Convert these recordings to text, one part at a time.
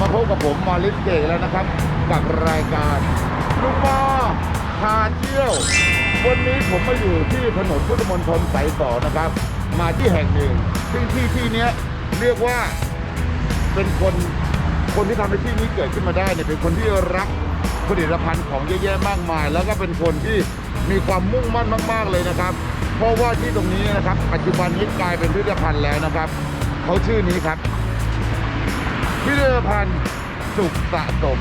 มาพบกับผมมาลิสเกแล้วนะครับ กับรายการลูกมอพาเที่ยว วันนี้ผมมาอยู่ที่ถนนพุทธมณฑลสายสองนะครับ มาที่แห่งหนึ่ง ซึ่งที่ที่นี้เรียกว่าเป็นคนคนที่ทำให้ที่นี้เกิดขึ้นมาได้เนี่ยเป็นคนที่รักผลิตภัณฑ์ของเยอะแยะมากมาย แล้วก็เป็นคนที่มีความมุ่งมั่นมาก ๆ เลยนะครับ เพราะว่าที่ตรงนี้นะครับ ปัจจุบันนี้กลายเป็นผลิตภัณฑ์แล้วนะครับเขาชื่อนี้ครับ พิพิธภัณฑ์สุขสะสม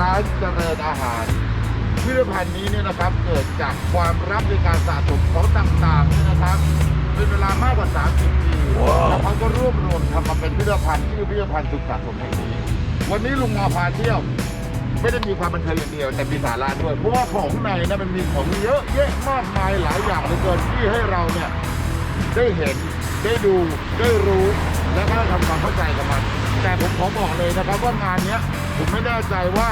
ร้านเจริญอาหารพิพิธภัณฑ์นี้เนี่ยนะครับ เกิดจากความรักในการสะสมของต่างๆเนี่ยนะครับ เป็นเวลามากกว่า 30 ปีแล้วเขาก็รวบรวมทำมาเป็นพิพิธภัณฑ์ชื่อพิพิธภัณฑ์สุขสะสมแห่งนี้ วันนี้ลุงมอพาเที่ยวไม่ได้มีความบันเทิงอย่างเดียวแต่มีสาระด้วย เพราะว่าของในนะมันมีของเยอะแยะมากมายหลายอย่างเหลือเกินที่ให้เราเนี่ยได้เห็นได้ดูได้รู้ และก็ทำความเข้าใจกับมัน แต่ผมขอบอกเลยนะครับว่างานเนี้ยผมไม่แน่ใจว่า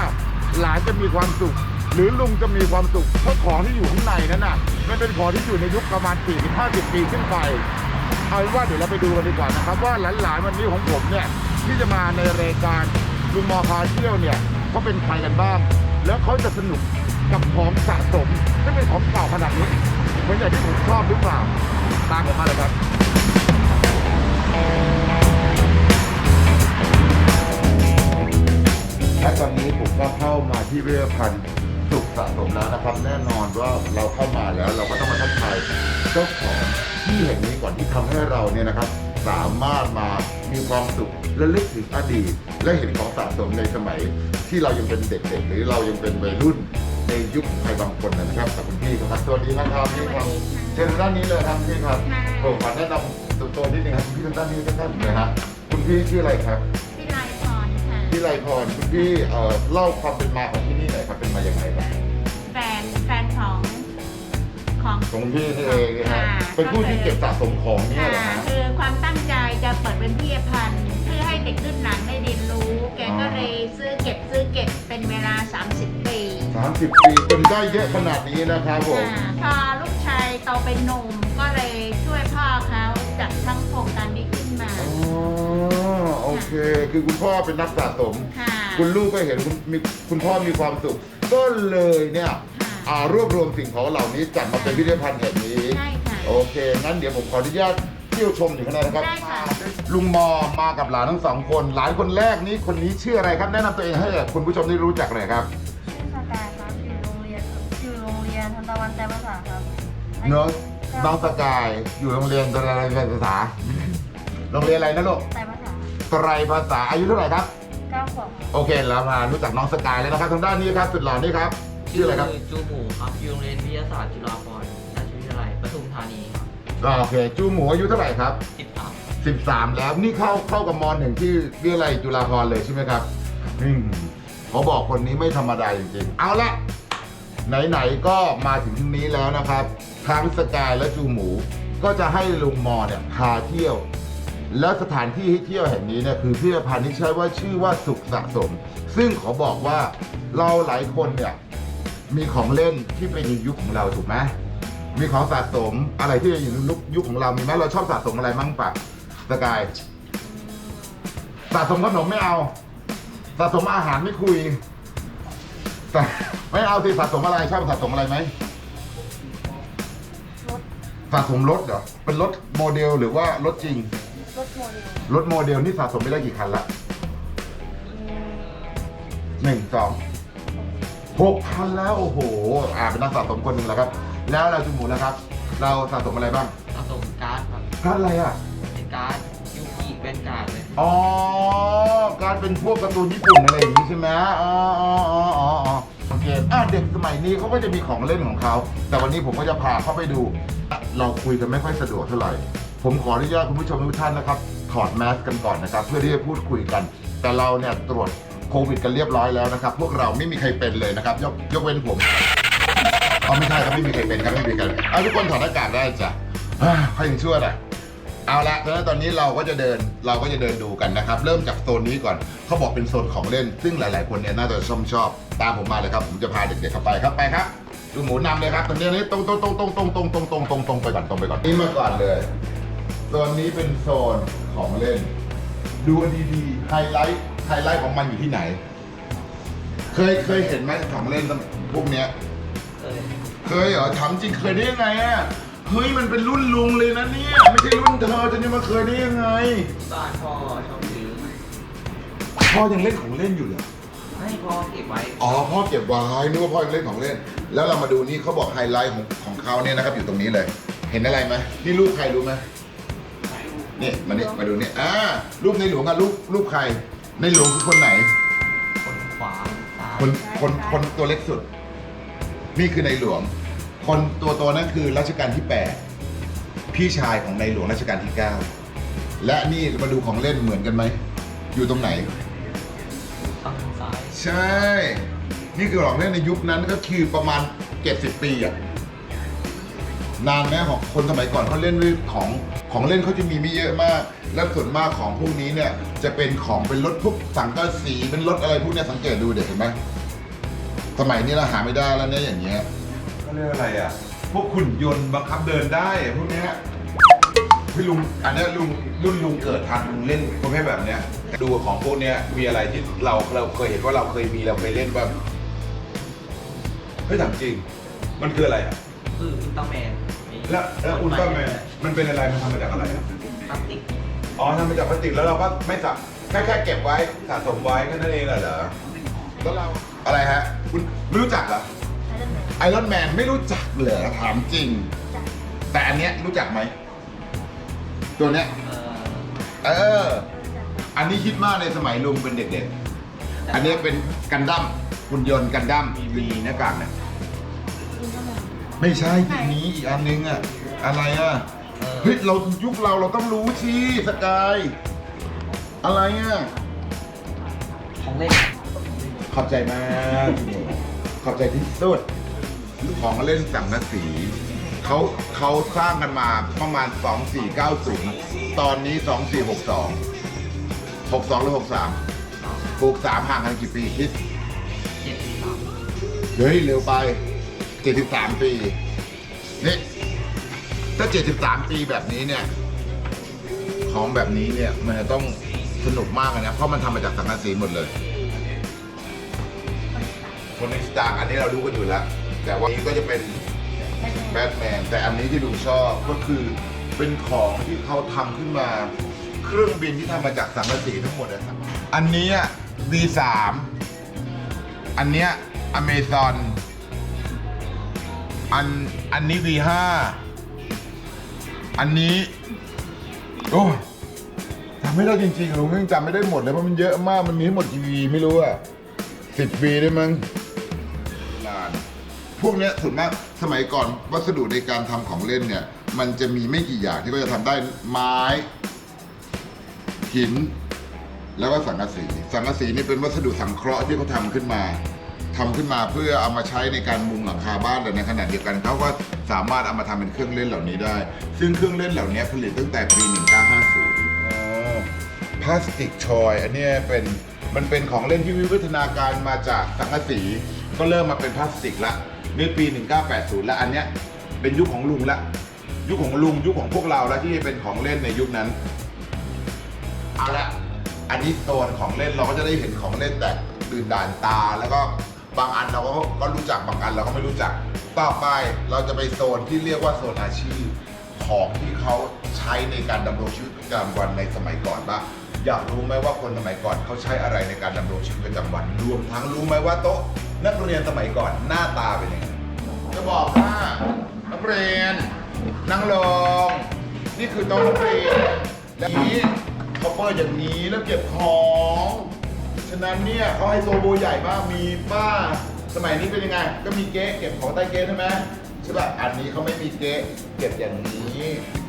หลานจะมีความสุข หรือลุงจะมีความสุขเพราะของที่อยู่ข้างในนั้นน่ะมันเป็นของที่อยู่ในยุคประมาณ 40-50 ปีขึ้นไปเอาเป็นว่าเดี๋ยวเราไปดูกันดีกว่านะครับ ว่าหลานๆวันนี้ของผมเนี่ยที่จะมาในรายการลุงมอพาเที่ยวเนี่ยเขาเป็นใครกันบ้าง แล้วเขาจะสนุกกับของสะสมที่เป็นของเก่าขนาดนี้เหมือนอย่างที่ผมชอบหรือเปล่าตามผมมาเลยครับ และตอนนี้ผมก็เข้ามาที่พิพิธภัณฑ์สุขสะสมแล้วนะครับ แน่นอนว่าเราเข้ามาแล้วเราก็ต้องมาทักทายเจ้าของที่แห่งนี้ก่อนที่ทำให้เราเนี่ยนะครับ สามารถมามีความสุขและลึกถึงอดีต และเห็นของสะสมในสมัย ที่เรายังเป็นเด็กๆ หรือเรายังเป็นวัยรุ่นในยุคใครบางคนนะครับกับคุณพี่ครับสวัสดีนะครับพี่ครับเชิญด้านนี้เลยครับพี่ครับผมขอแนะนำตัวนิดนึงครับคุณพี่ทางด้านนี้ท่านนะฮะคุณพี่ชื่ออะไรครับพี่ไลพรค่ะ พี่ไรพรคุณพี่เอ่อเล่าความเป็นมาของที่นี่หน่อยครับเป็นมาอย่างไรครับแฟนแฟนของของ ของคุณพี่นี่เองนะฮะค่ะ เป็นผู้ที่เก็บสะสมของเนี่ยค่ะเหรอฮะ คือความตั้งใจจะเปิดเป็นพิพิธภัณฑ์เพื่อให้เด็กรุ่นหลังได้เรียนรู้ แกก็เลยซื้อเก็บซื้อเก็บเป็นเวลา 30 ปีสามสิบปีจนได้เยอะขนาดนี้นะครับผม ค่ะพอลูกชายโตเป็นหนุ่ม โอเคคือคุณพ่อเป็นนักสะสม ค่ะคุณลูกก็เห็นคุณมีคุณพ่อมีความสุข ก็เลยเนี่ยค่ะอ่ารวบรวมสิ่งของเหล่านี้จัดมาเป็นพิพิธภัณฑ์แห่งนี้ใช่ค่ะโอเค งั้นเดี๋ยวผมขออนุญาตเที่ยวชมอยู่ข้างในนะครับ ได้ค่ะ ลุงมอมากับหลานทั้งสองคน หลานคนแรกนี้คนนี้ชื่ออะไรครับ แนะนำตัวเองให้กับคุณผู้ชมได้รู้จักหน่อยครับ ชื่อสกายครับอยู่โรงเรียนครับอยู่โรงเรียนทันตะวันใจภาษาครับเนอะน้องสกายอยู่โรงเรียนอะไรภาษา โรงเรียนอะไรนะลูกใจภาษา ไตรภาษาอายุเท่าไหร่ครับ เก้าขวบครับโอเคเรามารู้จักน้องสกายแล้วนะครับทางด้านนี้ครับสุดหล่อนี่ครับชื่ออะไรครับจูหมูครับอยู่โรงเรียนวิทยาศาสตร์จุฬาภรณ์ราชวิทยาลัยปทุมธานีครับอ่าโอเคจูหมูอายุเท่าไหร่ครับติดตาม13 แล้วนี่เข้าเข้ากับมหนึ่งที่วิทยาลัยจุฬาภรณ์เลยใช่ไหมครับอืมเขาบอกคนนี้ไม่ธรรมดาจริงๆ เอาละไหนๆก็มาถึงที่นี้แล้วนะครับ ทั้งสกายและจูหมู ก็จะให้ลุงมอเนี่ยพาเที่ยว แล้วสถานที่ให้เที่ยวแห่งนี้เนี่ยคือพิพิธภัณฑ์ที่ใช้ว่าชื่อว่าสุขสะสม ซึ่งขอบอกว่าเราหลายคนเนี่ยมีของเล่นที่เป็นในยุคของเราถูกไหมมีของสะสมอะไรที่อยู่ในยุคของเรามีไหมเราชอบสะสมอะไรมั่งปะสกายสะสมขนมไม่เอา สะสมอาหารไม่คุยแต่ไม่เอาสิสะสมอะไรชอบสะสมอะไรไหมรถสะสมรถเหรอเป็นรถโมเดลหรือว่ารถจริง รถโมเดลรถโมเดลนี่สะสมไปได้กี่คันละหนึ่งสองหกคันแล้วโอ้โห อ่าเป็นนักสะสมคนหนึ่งแล้วครับ แล้วเราจุหมูแล้วครับ เราสะสมอะไรบ้างสะสมการ์ดครับการดอะไรอะเป็นการ์ดยูกิเป็นการ์ดเลยอ๋อการเป็นพวกการ์ตูนญี่ปุ่นอะไรอย่างนี้ใช่ไหมอ๋ออ๋ออ๋ออ๋ออ๋อโอเคอะเด็กสมัยนี้เขาก็จะมีของเล่นของเขาแต่วันนี้ผมก็จะพาเข้าไปดู เราคุยกันไม่ค่อยสะดวกเท่าไหร่ ผมขออนุญาตคุณผู้ชมทุกท่านนะครับถอดแมสกันก่อนนะครับ เพื่อที่จะพูดคุยกัน แต่เราเนี่ยตรวจโควิดกันเรียบร้อยแล้วนะครับ พวกเราไม่มีใครเป็นเลยนะครับ ยกยกเว้นผมอ๋อไม่ใช่ครับไม่มีใครเป็นครับไม่มีใครเป็นเอาทุกคนถอดหน้ากากได้จ้ะอ่าให้ยังชั่วน่อยเอาละดังนั้นตอนนี้เราก็จะเดินเราก็จะเดินดูกันนะครับ เริ่มจากโซนนี้ก่อนเขาบอกเป็นโซนของเล่น ซึ่งหลาย ๆ คนเนี่ยน่าจะชอบชอบตามผมมาเลยครับ ผมจะพาเด็ก ๆ เข้าไปครับไปครับดูหมูนำเลยครับตรงนี้ตรงตรงตรงตรงตรงตรงตรงตรงตรงตรงไปก่อนตรงไปก่อนนี่มาก่อนเลย โซนนี้เป็นโซนของเล่น ดูกันดีๆไฮไลท์ไฮไลท์ของมันอยู่ที่ไหน เคยเคยเห็นไหมของเล่นพวกเนี้ย เออเคยเหรอถามจริงเคยได้ยังไงอะเฮ้ยมันเป็นรุ่นลุงเลยนะเนี่ยไม่ใช่รุ่นเธอจะนี่มาเคยได้ยังไงบ้านพ่อชอบซื้อพ่อยังเล่นของเล่นอยู่เหรอให้พ่อเก็บไว้อ๋อพ่อเก็บไว้นึกว่าพ่อยังเล่นของเล่น แล้วเรามาดูนี่เขาบอกไฮไลท์ของของเขาเนี่ยนะครับอยู่ตรงนี้เลย เห็นอะไรไหมนี่รูปใครรู้ไหม นี่มานี่มาดูนี่อ่ารูปในหลวงกับรูปรูปใคร ในหลวงคือคนไหน คนขวาซ้ายคนคนคนตัวเล็กสุด นี่คือในหลวง คนตัวโตนั่นคือรัชกาลที่ 8 พี่ชายของในหลวงรัชกาลที่ 9 และนี่มาดูของเล่นเหมือนกันไหม อยู่ตรงไหนข้างซ้ายใช่ นี่คือของเล่นในยุคนั้นก็คือประมาณ 70 ปีอะนานไหมของคนสมัยก่อนเขาเล่นด้วยของ ของเล่นเขาจะมีไม่เยอะมาก แล้วส่วนมากของพวกนี้เนี่ยจะเป็นของเป็นรถพวกสังกะสีเป็นรถอะไรพวกเนี้ยสังเกตดูเด็กเห็นไหมสมัยนี้เราหาไม่ได้แล้วเนี่ยอย่างเงี้ยเขาเรียกอะไรอะ พวกขุนยนต์บังคับเดินได้อะพวกเนี้ยพี่ลุงอันเนี้ยลุงรุ่นลุงเกิดทันลุงเล่นประเภทแบบเนี้ยดูของพวกเนี้ยมีอะไรที่เราเราเคยเห็นว่าเราเคยมีเราเคยเล่นบ้างเฮ้ยถามจริง มันคืออะไรอะ คืออุลตร้าแมนแล้วแล้วอุลตร้าแมน มันเป็นอะไร มันทำมาจากอะไรอะพลาสติกอ๋อทำมาจากพลาสติกแล้วเราก็ไม่สะแค่แค่เก็บไว้สะสมไว้แค่นั้นเองเหรอแล้วเราอะไรฮะคุณไม่รู้จักเหรอไอรอนแมนไอรอนแมนไม่รู้จักเหรอถามจริงจ้ะแต่อันเนี้ยรู้จักไหม ตัวเนี้ยเอ่อเออ อันนี้คิดมากในสมัยลุงเป็นเด็กๆ อันนี้เป็นกันดั้มหุ่นยนต์กันดั้มมีหน้ากากเนี่ยอุลตร้าแมนไม่ใช่ทีนี้อีกอันนึงอะอะไรอะ เออเฮ้ยเรายุคเราเราต้องรู้สิสกาย อะไรอะของเล่นขอบใจมาก ขอบใจที่สุด ของเล่นสังกะสีเขาเขาสร้างกันมาประมาณ 2490 ตอนนี้ 2462 62 หรือ 63ปลูก3ห่างกันกี่ปีคิดเจ็ดสิบสามเฮ้ย เร็วไป 73 ปี นี่ ถ้า 73 ปีแบบนี้เนี่ย ของแบบนี้เนี่ย มันจะต้องสนุกมากเลยนะ เพราะมันทำมาจากสังกะสีหมดเลย คนในสตาร์อันนี้เรารู้กันอยู่แล้ว แต่ว่านี้ก็จะเป็นแบทแมน แต่อันนี้ที่ลุงชอบก็คือเป็นของที่เขาทำขึ้นมา เครื่องบินที่ทำมาจากสังกะสีทั้งหมดนะครับ อันนี้ V3 อันเนี้ยอเมซอนอันอันนี้ V5 อันนี้ โอ้ยจำไม่ได้จริงๆลุงยังจำไม่ได้หมดเลยเพราะมันเยอะมากมันมีทั้งหมดกี่วีไม่รู้อะสิบวีได้มั้งนาน พวกเนี้ยส่วนมากสมัยก่อนวัสดุในการทำของเล่นเนี่ย มันจะมีไม่กี่อย่างที่ก็จะทำได้ไม้ หิน แล้วก็สังกะสี สังกะสีนี่เป็นวัสดุสังเคราะห์ที่เขาทำขึ้นมา ทำขึ้นมาเพื่อเอามาใช้ในการมุงหลังคาบ้านแต่ในขณะเดียวกันเขาก็สามารถเอามาทำเป็นเครื่องเล่นเหล่านี้ได้ ซึ่งเครื่องเล่นเหล่านี้ผลิตตั้งแต่ปี 1950 พลาสติกชอยอันเนี้ยเป็นมันเป็นของเล่นที่วิวัฒนาการมาจากสังกะสี ก็เริ่มมาเป็นพลาสติกละในปี 1980 และอันเนี้ยเป็นยุคของลุงละยุคของลุงยุคของพวกเราแล้วที่เป็นของเล่นในยุคนั้นเอาละอันนี้โซนของเล่นเราก็จะได้เห็นของเล่นแต่ดื่นด่านตาแล้วก็ บางอันเราก็ก็รู้จักบางอันเราก็ไม่รู้จัก ต่อไปเราจะไปโซนที่เรียกว่าโซนอาชีพ ของที่เขาใช้ในการดำรงชีวิตประจำวันในสมัยก่อนบ้างอยากรู้ไหมว่าคนสมัยก่อนเขาใช้อะไรในการดำรงชีวิตประจำวันรวมทั้งรู้ไหมว่าโต๊ะนักเรียนสมัยก่อนหน้าตาเป็นยังไงจะบอกว่านักเรียนนั่งลงนี่คือโต๊ะนักเรียนและนี้เขาเปิดอย่างนี้แล้วเก็บของ ฉะนั้นเนี่ยเขาให้โซโบใหญ่มากมีป้า สมัยนี้เป็นยังไง ก็มีเก๊ะเก็บของใต้เก๊ะใช่ไหมใช่ป่ะอันนี้เขาไม่มีเก๊ะเก็บอย่างนี้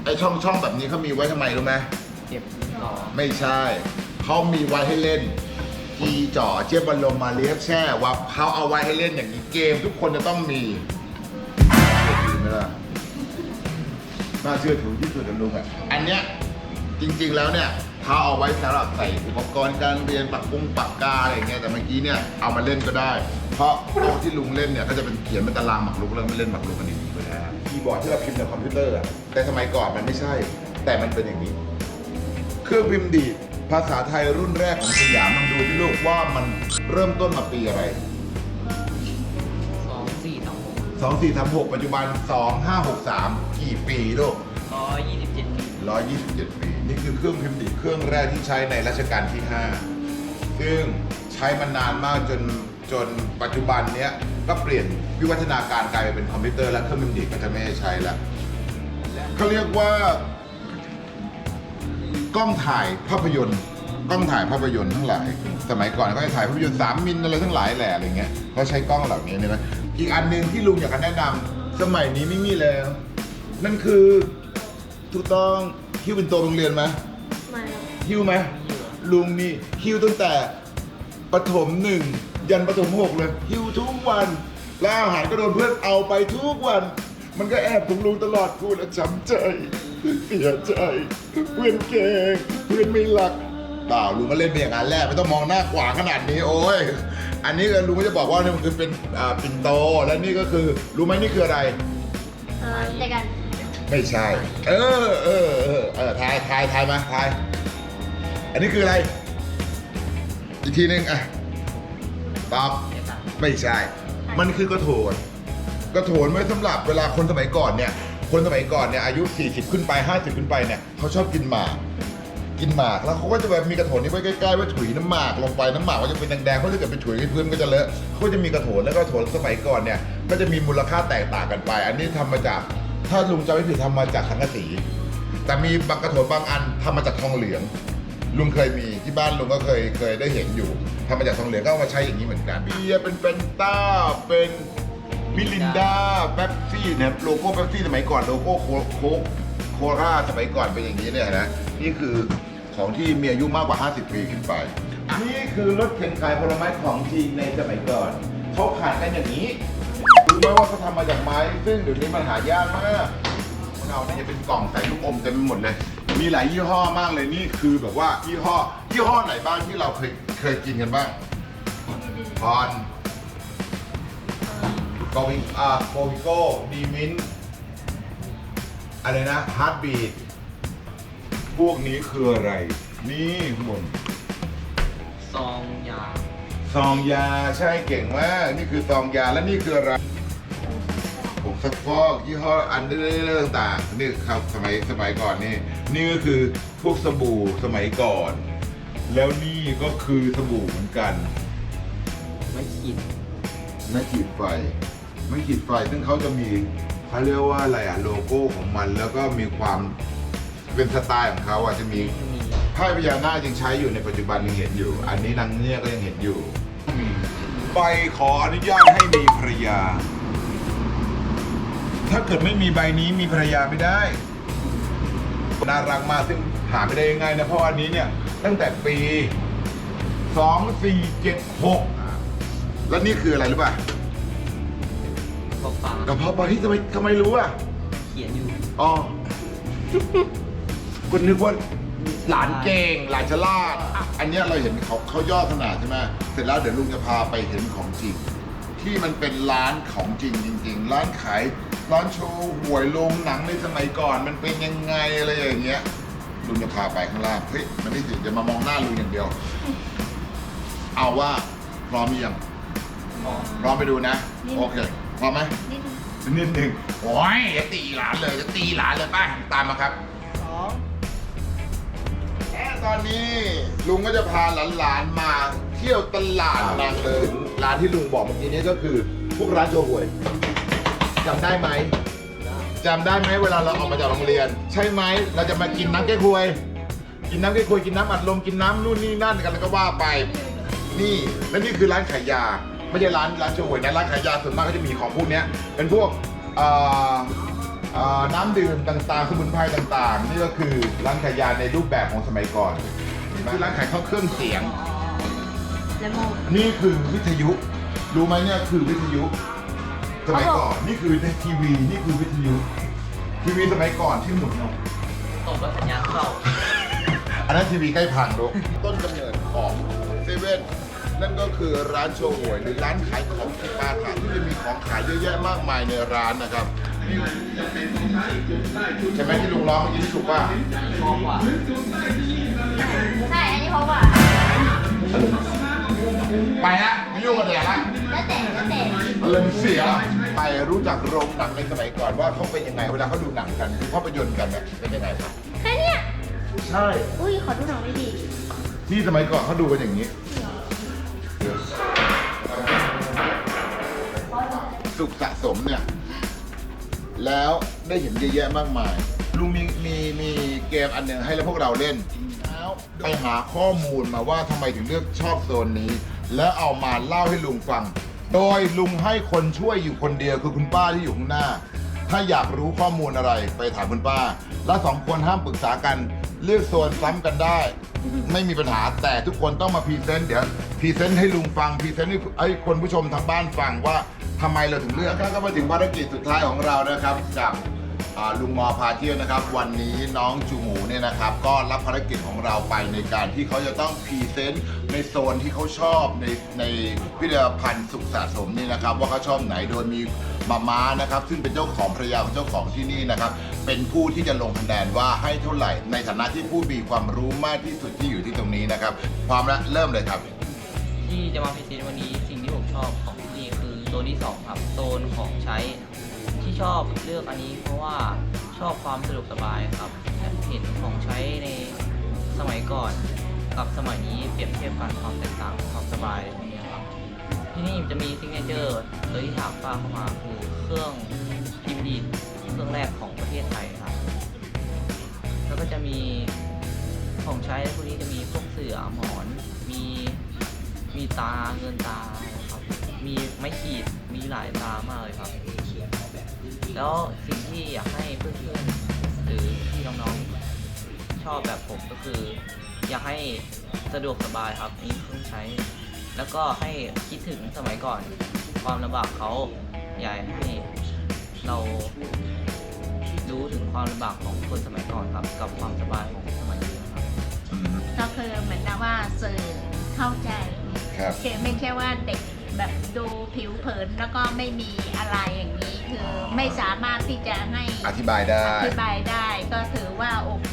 ไอช่องช่องแบบนี้เขามีไว้ทำไมรู้ไหมเก็บต่อไม่ใช่เขามีไว้ให้เล่นกีจ่อเจี๊ยบบอลลมมาเลียบแช่ว่าเขาเอาไว้ให้เล่นอย่างนี้เกม ทุกคนจะต้องมีเชื่อถือไหมล่ะน่าเชื่อถือที่สุดนะลุงอะอันเนี้ยจริงๆแล้วเนี่ย เขาเอาไว้สำหรับใส่อุปกรณ์การเรียนปากกุ้งปากกาอะไรอย่างเงี้ยแต่เมื่อกี้เนี่ยเอามาเล่นก็ได้ เพราะโต๊ะที่ลุงเล่นเนี่ยก็จะเป็นเขียนเป็นตารางหมากรุกแล้วไม่เล่นหมากรุกกันดีๆไปแล้วคีย์บอร์ดที่เราพิมพ์ในคอมพิวเตอร์อะแต่สมัยก่อนมันไม่ใช่ แต่มันเป็นอย่างนี้ เครื่องพิมพ์ดีดภาษาไทยรุ่นแรกของสยามลองดูที่ลูกว่ามันเริ่มต้นมาปีอะไร สองสี่สองหก2436ปัจจุบัน 2563 กี่ปีลูก ร้อยยี่สิบเจ็ดปี 127 ปี นี่คือเครื่องพิมพ์ดีดเครื่องแรกที่ใช้ในรัชกาลที่ 5 ซึ่งใช้มานานมากจนจนปัจจุบันเนี้ยก็เปลี่ยนวิวัฒนาการกลายไปเป็นคอมพิวเตอร์และเครื่องพิมพ์ดีดก็จะไม่ใช้แล้วเขาเรียกว่ากล้องถ่ายภาพยนตร์กล้องถ่ายภาพยนตร์ทั้งหลาย สมัยก่อนเขาจะถ่ายภาพยนตร์3มิลอะไรทั้งหลายแหละอะไรเงี้ยเขาใช้กล้องเหล่านี้เนี่ยนะอีกอันหนึ่งที่ลุงอยากจะแนะนำสมัยนี้ไม่มีแล้ว นั่นคือ ถูกต้องฮิวเป็นตัวโรงเรียนไหมไม่ครับฮิวไหมลุงนี่ฮิวตั้งแต่ประถมหนึ่งยันประถมหกเลยฮิวทุกวัน แล้วอาหารก็โดนเพื่อนเอาไปทุกวัน มันก็แอบของลุงตลอดพูดแล้วช้ำใจเสียใจ เพื่อนเก่งเพื่อนไม่รักเปล่าลุงก็เล่นเป็นอย่างนั้นแหละไม่ต้องมองหน้าขวางขนาดนี้โอ้ยอันนี้ก็ลุงก็จะบอกว่านี่มันคือเป็นอ่าปิ่นโตและนี่ก็คือรู้ไหมนี่คืออะไรเออเจอกัน ไม่ใช่ เออเออเออเออทายทายทายมาทาย อันนี้คืออะไร อีกทีหนึงอะตอบไม่ใช่ มันคือกระโถนกระโถนไว้สำหรับเวลาคนสมัยก่อนเนี่ย คนสมัยก่อนเนี่ยอายุ 40 ขึ้นไป 50 ขึ้นไปเนี่ยเขาชอบกินหมากกินหมากแล้วเขาก็จะแบบมีกระโถนนี้ไว้ใกล้ๆว่าถุยน้ำหมากลงไปน้ำหมากก็จะเป็นแดงๆเพราะถ้าเกิดไปถุยพื้นก็จะเลอะเขาจะมีกระโถนแล้วก็กระโถนสมัยก่อนเนี่ยก็จะมีมูลค่าแตกต่างกันไป อันนี้ทำมาจาก ถ้าลุงจำไม่ผิดทำมาจากสังกะสี แต่มีบางกระโถนบางอันทำมาจากทองเหลือง ลุงเคยมีที่บ้านลุงก็เคยเคยได้เห็นอยู่ทำมาจากทองเหลืองก็เอามาใช้อย่างนี้เหมือนกันเบียร์เป็นเฟนต้าเป็นมิลินดาเป๊ปซี่เนี่ยโลโก้เป๊ปซี่สมัยก่อนโลโก้โคโคโคราสมัยก่อนเป็นอย่างนี้เนี่ยนะนี่คือของที่มีอายุมากกว่า 50 ปีขึ้นไป นี่คือรถเข็นขายผลไม้ของจีนในสมัยก่อนเขาขายกันอย่างนี้ ไหมว่าเขาทำมาจากไม้ ซึ่งเดี๋ยวนี้มันหายากมากเราเนี่ยเป็นกล่องใส่ลูกอมเต็มไปหมดเลย มีหลายยี่ห้อมากเลยนี่คือแบบว่ายี่ห้อยี่ห้อไหนบ้างที่เราเคยเคยกินกันบ้างพอนโกวิอ่าโกวิโก้ดีมินอะไรนะฮาร์ดบีดพวกนี้คืออะไร นี่ข้างบนซองยา ซองยาใช่เก่งมาก นี่คือซองยาและนี่คืออะไรผง ซักฟอกยี่ห้ออันเดอร์ต่างๆนี่ครับสมัยสมัยก่อนนี่นี่ก็คือพวกสบู่สมัยก่อน แล้วนี่ก็คือสบู่เหมือนกันไม่ขีดไม่ขีดไฟไม่ขีดไฟซึ่งเขาจะมีเขาเรียกว่าอะไรอะโลโก้ของมันแล้วก็มีความเป็นสไตล์ของเขาอะจะมีมีไพ่พญานาคยังใช้อยู่ในปัจจุบันยังเห็นอยู่ อันนี้นางเนี่ยก็ยังเห็นอยู่ใบขออนุญาตให้มีภรรยา ถ้าเกิดไม่มีใบนี้มีภรรยาไม่ได้น่ารักมากซึ่งหาไม่ได้ง่ายๆนะเพราะอันนี้เนี่ย ตั้งแต่ปี 2476 แล้วนี่คืออะไรรู้ป่ะปอกปากกระเพาะปลาที่ทำไมทำไมรู้อะ เขียนอยู่ อ๋อ คุณนึกว่าหลานเก่งหลานฉลาดอะอันเนี้ยเราเห็นเขาเขาย่อขนาดใช่ไหมเสร็จแล้วเดี๋ยวลุงจะพาไปเห็นของจริง ที่มันเป็นร้านของจริงจริง ๆ ร้านขาย ร้านโชว์หวยโรงหนังในสมัยก่อนมันเป็นยังไงอะไรอย่างเงี้ยลุงจะพาไปข้างล่างเฮ้ยมันไม่สิจะมามองหน้าลุงอย่างเดียว เอาว่าพร้อมหรือยังหมอพร้อมไปดูนะ โอเคพร้อมไหมนิดนึงนิดหนึ่งโอ้ยจะตีหลานเลยจะตีหลานเลยไป้าตามมาครับสองแค่ตอนนี้ลุงก็จะพาหลานๆมาเที่ยวตลาดนางเลยร้านที่ลุงบอกเมื่อกี้นี้ก็คือพวกร้านโชว์หวย จำได้ไหมจำได้ไหมเวลาเราออกมาจากโรงเรียน ใช่ไหมเราจะมากินน้ำแก้ควย กินน้ำแก้ควยกินน้ำอัดลมกินน้ำนู่นนี่นั่นกันแล้วก็ว่าไป นี่และนี่คือร้านขายยา ไม่ใช่ร้านร้านโชว์หวยนะร้านขายยาส่วนมากก็จะมีของพวกเนี้ยเป็นพวกเอ่อเอ่อน้ำดื่มต่างๆสมุนไพรต่างๆ นี่ก็คือร้านขายยาในรูปแบบของสมัยก่อนคือร้านขายข้าวเครื่องเสียงเลมอนนี่คือวิทยุ รู้ไหมเนี่ยคือวิทยุ สมัยก่อนนี่คือทีวีนี่คือวิทยุทีวีสมัยก่อนที่หมุนเอาตกแล้วสัญญาณเข้า อันนั้นทีวีใกล้พังลูกต้นกำเนิดของเซเว่นนั่นก็คือร้านโชว์หวยหรือร้านขายของที่ปาถาที่จะมีของขายเยอะแยะมากมายในร้านนะครับใช่ไหมที่ลุงร้องเมื่อกี้ที่ถูกว่าใช่ อันนี้เพราะว่า ไปฮะไม่ยุ่งกับแดดละแล้วแต่แล้วแต่เริ่มเสียแล้ว ไปรู้จักโรงหนังในสมัยก่อนว่าเขาเป็นยังไงเวลาเขาดูหนังกันภาพยนตร์กันเนี่ยเป็นยังไงครับแค่เนี้ยใช่ อุ้ยขอดูหน่อยไม่ดีที่สมัยก่อนเขาดูกันอย่างนี้ สุขสะสมเนี่ย แล้วได้เห็นเยอะแยะมากมาย ลุงมีมีมีเกมอันหนึ่งให้แล้วพวกเราเล่นแล้วไปหาข้อมูลมาว่าทำไมถึงเลือกชอบโซนนี้ แล้วเอามาเล่าให้ลุงฟัง โดยลุงให้คนช่วยอยู่คนเดียวคือคุณป้าที่อยู่ข้างหน้า ถ้าอยากรู้ข้อมูลอะไรไปถามคุณป้า และสองคนห้ามปรึกษากัน เลือกโซนซ้ำกันได้ ไม่มีปัญหาแต่ทุกคนต้องมาพรีเซนต์เดี๋ยวพรีเซนต์ให้ลุงฟังพรีเซนต์ให้คนผู้ชมทางบ้านฟังว่าทำไมเราถึงเลือกก็มาถึงภารกิจสุดท้ายของเรานะครับจาก ลุงมอพาเที่ยวนะครับ วันนี้น้องจูหมูเนี่ยนะครับ ก็รับภารกิจของเราไปในการที่เขาจะต้องพรีเซนต์ในโซนที่เขาชอบในในพิพิธภัณฑ์สุขสะสมนี่นะครับ ว่าเขาชอบไหนโดยมีมาม้านะครับ ซึ่งเป็นเจ้าของภรรยาของเจ้าของที่นี่นะครับ เป็นผู้ที่จะลงคะแนนว่าให้เท่าไหร่ ในฐานะที่ผู้มีความรู้มากที่สุดที่อยู่ที่ตรงนี้นะครับพร้อมแล้วเริ่มเลยครับที่จะมาพรีเซนต์วันนี้สิ่งที่ผมชอบของที่นี่คือโซนที่สองครับ โซนของใช้ ชอบเลือกอันนี้เพราะว่าชอบความสะดวกสบายครับและเห็นของใช้ในสมัยก่อนกับสมัยนี้เปรียบเทียบกันความแตกต่างความสบายนี้ครับที่นี่จะมีซิงเกิลเจอร์โดยที่ถามฟ้าเข้ามาคือเครื่องพิมพ์ดีดเครื่องแรกของประเทศไทยครับ แล้วก็จะมีของใช้พวกนี้จะมีพวกเสื่อหมอนมีมีตาเงินตาครับมีไม้ขีดมีหลายตามากเลยครับ แล้วสิ่งที่อยากให้เพื่อนๆหรือที่น้องๆชอบแบบผมก็คือ อยากให้สะดวกสบายครับมีเครื่องใช้ แล้วก็ให้คิดถึงสมัยก่อน ความลำบากเขาอยากให้เรารู้ถึงความลำบากของคนสมัยก่อนครับ กับความสบายของสมัยนี้นะครับก็คือเหมือนกับว่าสื่อเข้าใจครับคือไม่ใช่ว่าเด็ก แบบดูผิวเผินแล้วก็ไม่มีอะไรอย่างนี้ คือไม่สามารถที่จะให้อธิบายได้ อธิบายได้ก็ถือว่าโอเค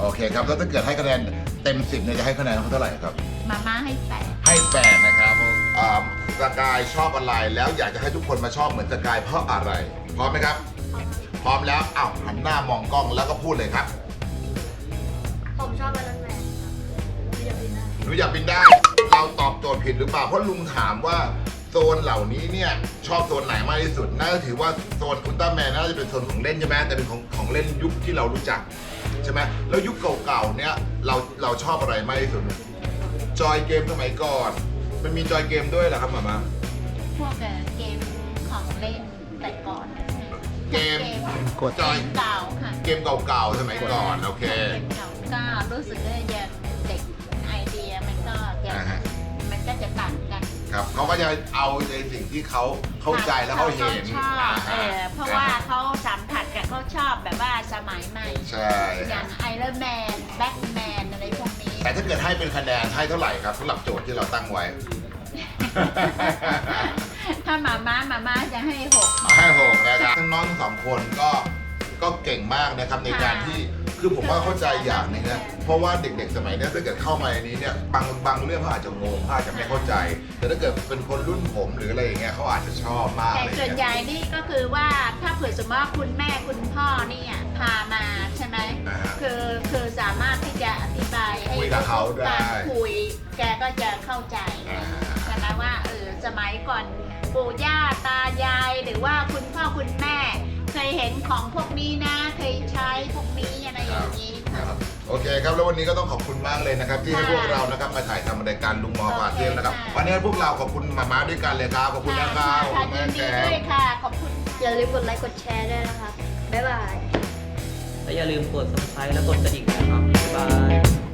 โอเคครับแล้วถ้าเกิดให้คะแนนเต็มสิบเนี่ยจะให้คะแนนเขาเท่าไหร่ครับ มาม่าให้แปดให้แปดนะครับอ่าสกายชอบอะไรแล้วอยากจะให้ทุกคนมาชอบเหมือนสกายเพราะอะไร พร้อมไหมครับ พร้อมแล้วอ้าวหันหน้ามองกล้องแล้วก็พูดเลยครับผมชอบไอรอนแมนครับอยากบินได้หนูอยากบินได้เรา ตอบโจทย์ผิดหรือเปล่าเพราะลุงถามว่าโซนเหล่านี้เนี่ยชอบโซนไหนมากที่สุดน่าจะถือว่าโซนอุลตร้าแมนน่าจะเป็นโซนของเล่นใช่ไหมแต่เป็นของของเล่นยุคที่เรารู้จักใช่ไหมแล้วยุคเก่าๆเนี่ยเราเราชอบอะไรมากที่สุด จอยเกมสมัยก่อน มันมีจอยเกมด้วยเหรอครับหมามาพวกเกมของเล่นแต่ก่อนเกมกดจอยเก่าค่ะเกมเก่าๆสมัยก่อนโอเคเกมเก่าก็รู้สึกว่าจะเด็กไอเดียมันก็จะอ่าฮะมัน ก็จะต่างกัน ครับเขาก็จะเอาในสิ่งที่เขาเข้าใจแล้วเขาเห็นชอบอ่าเอฮะอเพราะว่าเขาสัมผัสกับเขาชอบแบบว่าสมัยใหม่ ใช่อคย่ารับงไอรอนแมนแบ็กแมนอะไรพวกนี้ แต่ถ้าเกิดให้เป็นคะแนนให้เท่าไหร่ครับสำหรับโจทย์ที่เราตั้งไว้ ถ้ามาม่ามาม่าจะให้หกให้หกนะครับน้องๆทั้งสองคนก็ก็เก่งมากนะครับในการที่ คือผมว่าเข้าใจอย่างหนึงนะเพราะว่าเด็กๆสมัยเนี้ยถ้าเกิดเข้ามาในนี้เนี่ยบางบางเรื่องเขาอาจจะงงเขาอาจจะไม่เข้าใจ แต่ถ้าเกิดเป็นคนรุ่นผมหรืออะไรอย่างเงี้ยเขาอาจจะชอบมากแต่เลยส่วนใหญ่นี่ก็คือว่าถ้าเผื่อสมมติว่าคุณแม่คุณพ่อเนี่ยพามาใช่ไหมนะฮะคือคือสามารถที่จะอธิบายให้คุยกับเขาได้การคุยแกก็จะเข้าใจอ่า ใช่ไหมว่าเออสมัยก่อนปู่ย่าตายายหรือว่าคุณพ่อคุณแม่เค ยเห็นของพวกนี้นะ เคยใช้พวกนี้อะไรอย่างนี้ครับโอเคครับแล้ววันนี้ก็ต้องขอบคุณมากเลยนะครับ ที่ให้ค่ะพวกเรานะครับมาถ่ายทำรายการลุงมอพาเที่ยวนะครับโอเคค่ะวันนี้พวกเราขอบคุณมาม่าด้วยกันเลยครับขอบคุณนะครับขอบค่ะคุณยิแม่นดีแก้ด้ววยค่ะ ขอบคุณ อย่าลืมกดไลค์กดแชร์ด้วยนะครับบ๊ายบาย และอย่าลืมกด subscribe และกดกระดิ่งนะครับบ๊ายบาย